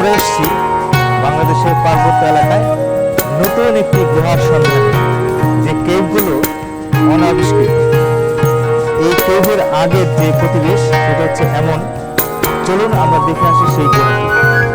আমরা এসেছি বাংলাদেশের পার্বত্য এলাকায় নতুন একটি গুহার সন্ধানে। যে কেভগুলো অনাবিষ্কৃত। এই কেভের আগের যে প্রতিবেশ, সেটা হচ্ছে এমন। চলুন আমরা দেখে আসি সেই গুহাটি।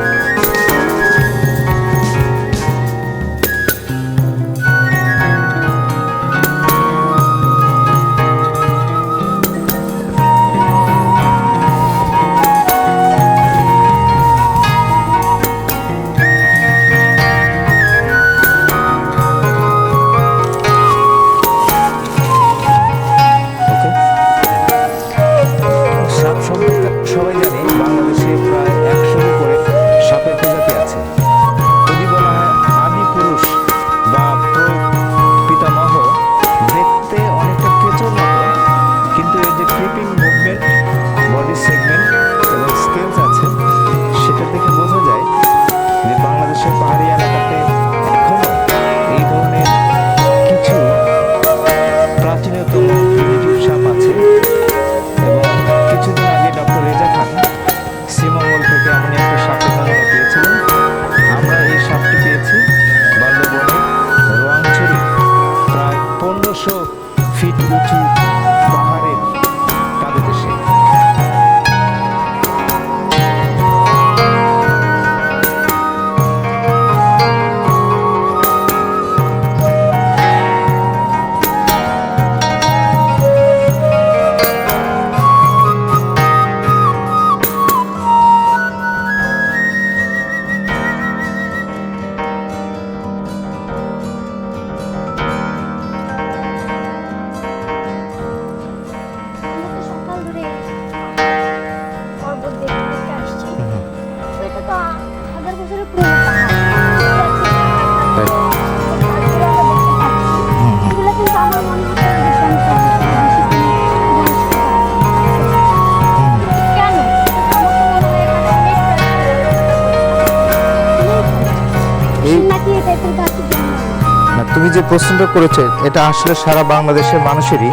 প্রশ্নটা করেছ, এটা আসলে সারা বাংলাদেশের মানুষেরই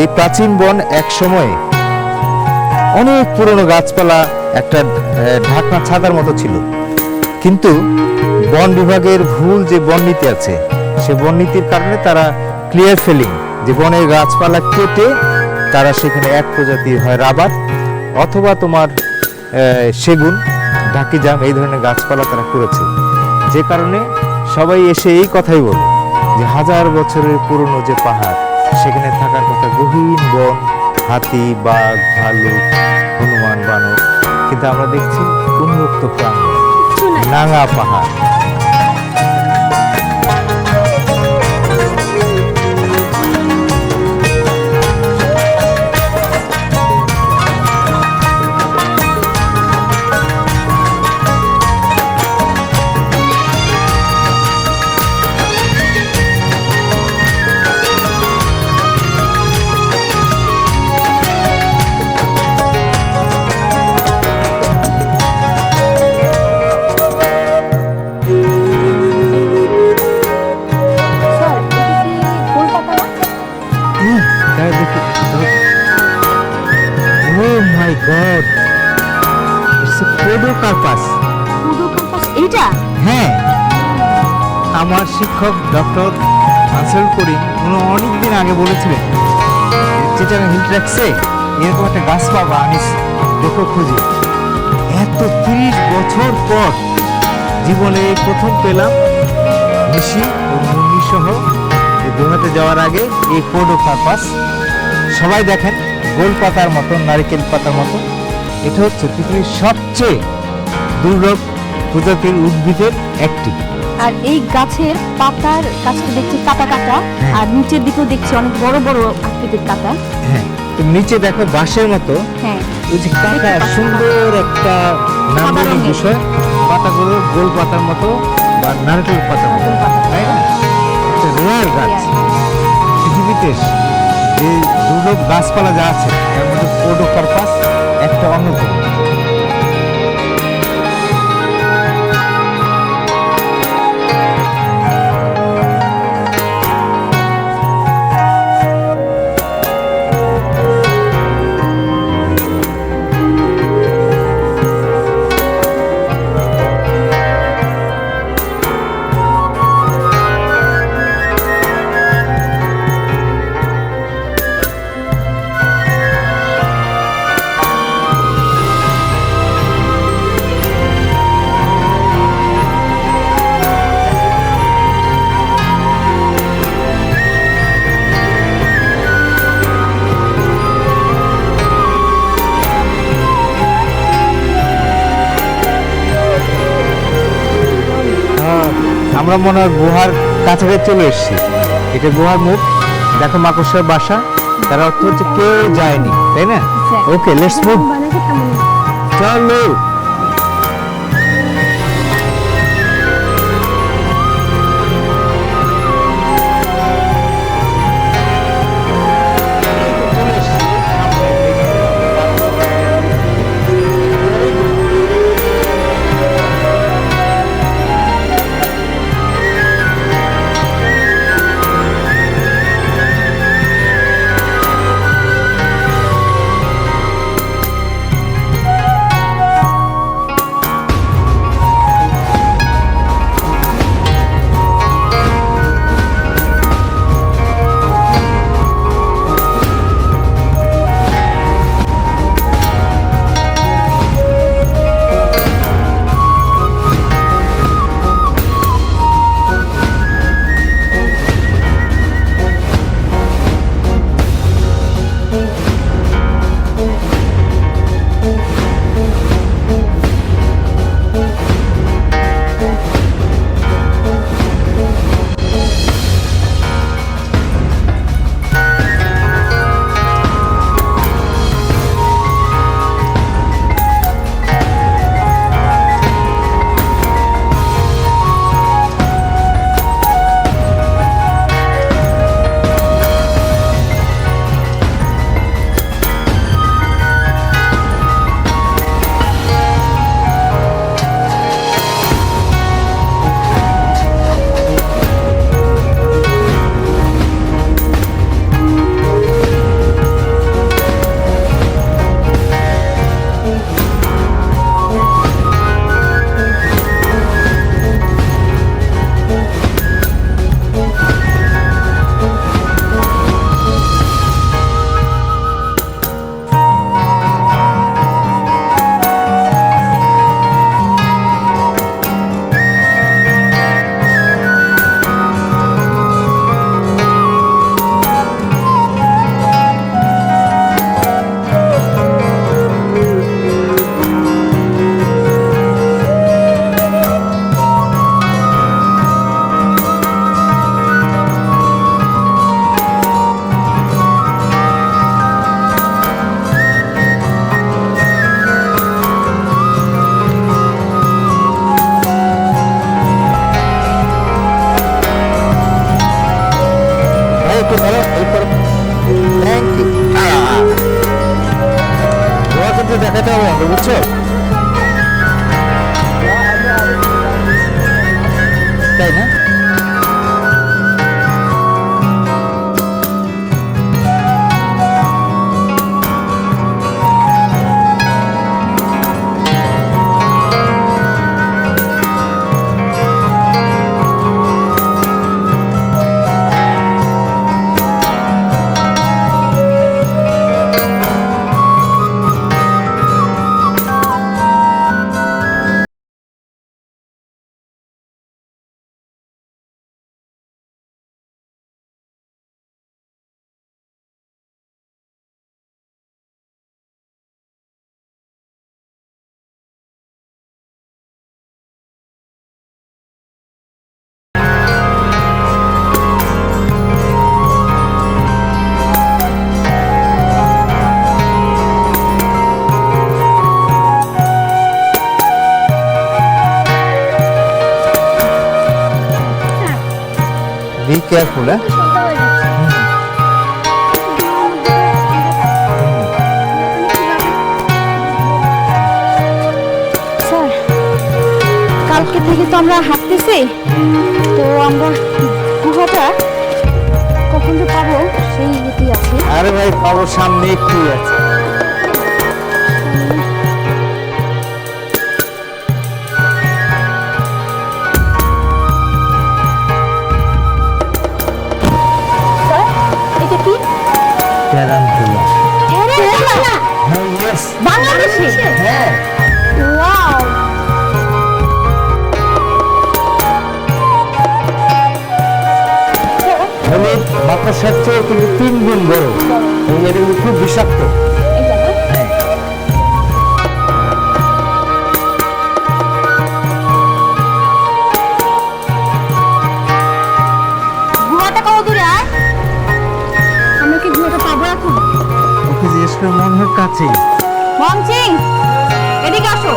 এই প্রাচীন বন এক সময়ে অনেক পুরনো গাছপালা, একটা ঢাকনা ছাতার মতো ছিল। কিন্তু বন বিভাগের ভুল যে বন নীতি আছে, সে বন নীতির কারণে তারা ক্লিয়ার ফেলিং যে বনের গাছপালা কেটে তারা সেখানে এক প্রজাতির হয় রাবার অথবা তোমার সেগুন, ঢাকি জাম, এই ধরনের গাছপালা তারা করেছে। যে কারণে সবাই এসে এই কথাই বলে। যে হাজার বছরের পুরনো যে পাহাড় সেখানে থাকার কথা গহীন বন হাতি বাঘ ভালুক হনুমান বানর। কিন্তু আমরা দেখছি উন্মুক্ত প্রাঙ্গণ নাঙা পাহাড়। শিক্ষক ডক্টর আনসার করিম, উনি অনেকদিন আগে বলেছিলেন যেটা হিল ট্র্যাক্সে এরকম একটা গাছ পাবা আনিস দেখো খুঁজে। এত তিরিশ বছর পর জীবনে প্রথম পেলাম নিশি ও মুন্নি সহ এই দোহাতে যাওয়ার আগে এই পোডো পারপাস সবাই দেখেন, গোল পাতার মতন, নারিকেল পাতার মতো এটা হচ্ছে পৃথিবীর সবচেয়ে দুর্লভ প্রজাতির উদ্ভিদের একটি। আর এই গাছের পাতার কাছটা দেখছি কাটা কাটা হ্যাঁ। আর নিচের দিকেও দেখছি অনেক বড় বড় আকৃতির কাটা। হ্যাঁ নিচে দেখো বাঁশের মতো। হ্যাঁ। ওই যে কাটা সুন্দর একটা নান্দনিক বিষয়। পাতাগুলো গোল পাতার মতো বা নারকেল পাতার মতো তাই না? একটা রেয়ার গাছ। পৃথিবীতে যে দুর্লভ গাছপালা যা আছে তার মধ্যে পোডোকার্পাস একটা অন্যতম। আমরা মনে হয় গুহার কাছাকাছি চলে এসেছি। এটা গুহার মুখ। দেখো মাকড়সার বাসা। তার অর্থ হচ্ছে কেউ যায়নি তাই না? ওকে লেটস মুভ চলো। কিন্তু হবে বুঝছ? কেয়ারফুল হ্যাঁ স্যার কালকে থেকে তো আমরা হাঁটতেছি। তো আমরা গুহাটা কখন যে পাবো সেই ইয়েতেই আছি। আরে ভাই পাবো সামনে একটু। আছে আপনার স্বেচ্ছ কিন্তু তিন গুণ বড় এবং এটা কিন্তু খুব বিষাক্ত। মন হোক কাছে মনসিং এদিকে আসো।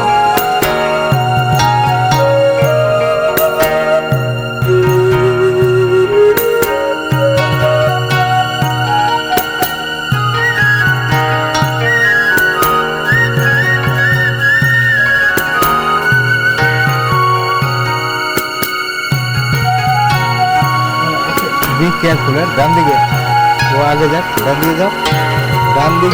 বি কেয়ারফুল ডান দিকে। ও আগে যাক, ডান দিকে যাও ডান দিক।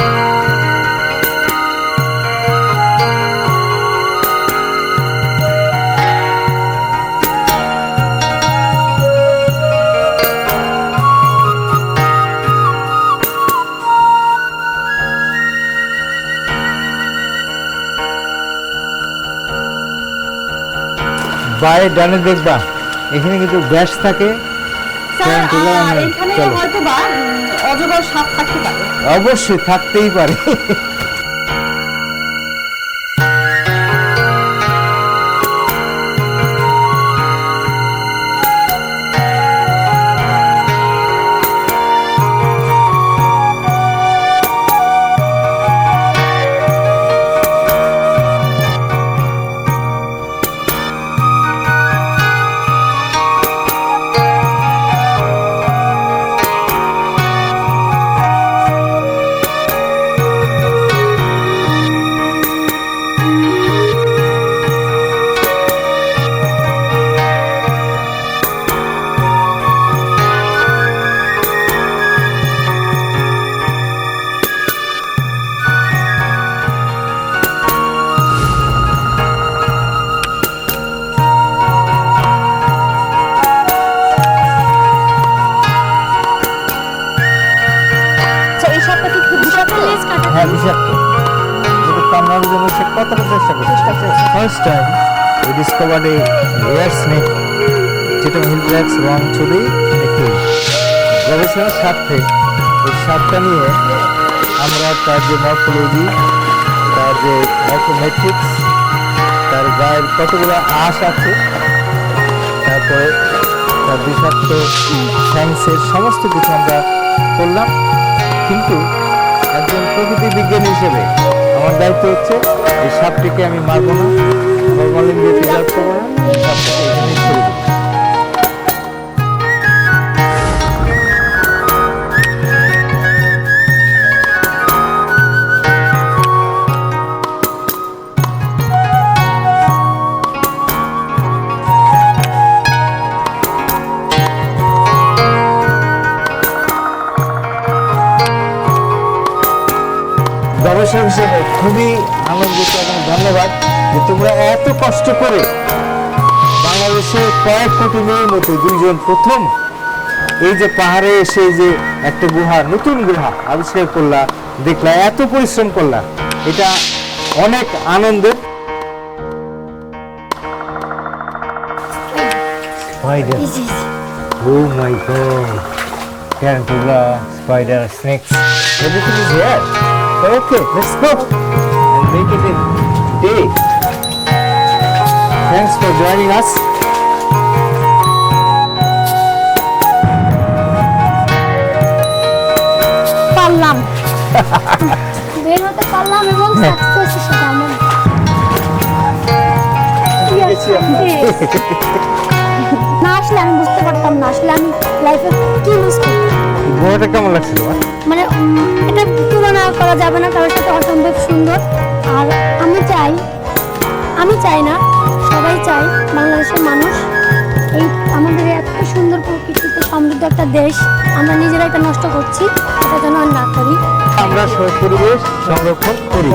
বায়ে ডানে দেখবা, এখানে কিন্তু ব্যাস থাকে। এখানে চলো। হয়তো বা অজগর সাপ থাকতে পারে অবশ্যই থাকতেই পারে ডিসকভার্ড এ রেয়ার স্নেক যেটা হিলব্ল্যাক্স রং ছবি একটি গবেষণার স্বার্থে এই সাপটা নিয়ে আমরা তার যে মর্ফোলজি তার যে মর্ফোমেট্রিক্স তার গায়ের কতগুলো আঁশ আছে তারপরে তার বিষাক্ত সায়েন্সের সমস্ত কিছু আমরা করলাম। কিন্তু একজন প্রকৃতি বিজ্ঞানী হিসেবে আমার দায়িত্ব হচ্ছে, এই সাপটিকে আমি মারবো না। Amin. যে তোমরা এত কষ্ট করে বাংলাদেশে কয়েক কোটি মেয়ের মতো দুইজন প্রথম এই যে পাহাড়ে এসে যে একটা গুহা নতুন গুহা আবিষ্কার করলা দেখলা এত পরিশ্রম করলা এটা অনেক আনন্দের Spider. Oh my god. Tarantula, spider, snakes. Everything is here. Okay, let's go and make it a day. Thanks for joining us. পারলাম। বের হতে পারলাম এবং সাকসেস সেটা আমার না আসলে আমি বুঝতে পারতাম না। আসলে আমি লাইফে কি মিস গোয়াটা কেমন লাগছিল মানে এটা তুলনা করা যাবে না। কারোর সাথে অসম্ভব সুন্দর। আর আমি চাই আমি চাই না সবাই চাই বাংলাদেশের মানুষ। এই আমাদের এত সুন্দর প্রকৃতিতে সমৃদ্ধ একটা দেশ, আমরা নিজেরা এটা নষ্ট করছি, এটা যেন আর না করি। আমরা পরিবেশ সংরক্ষণ করি।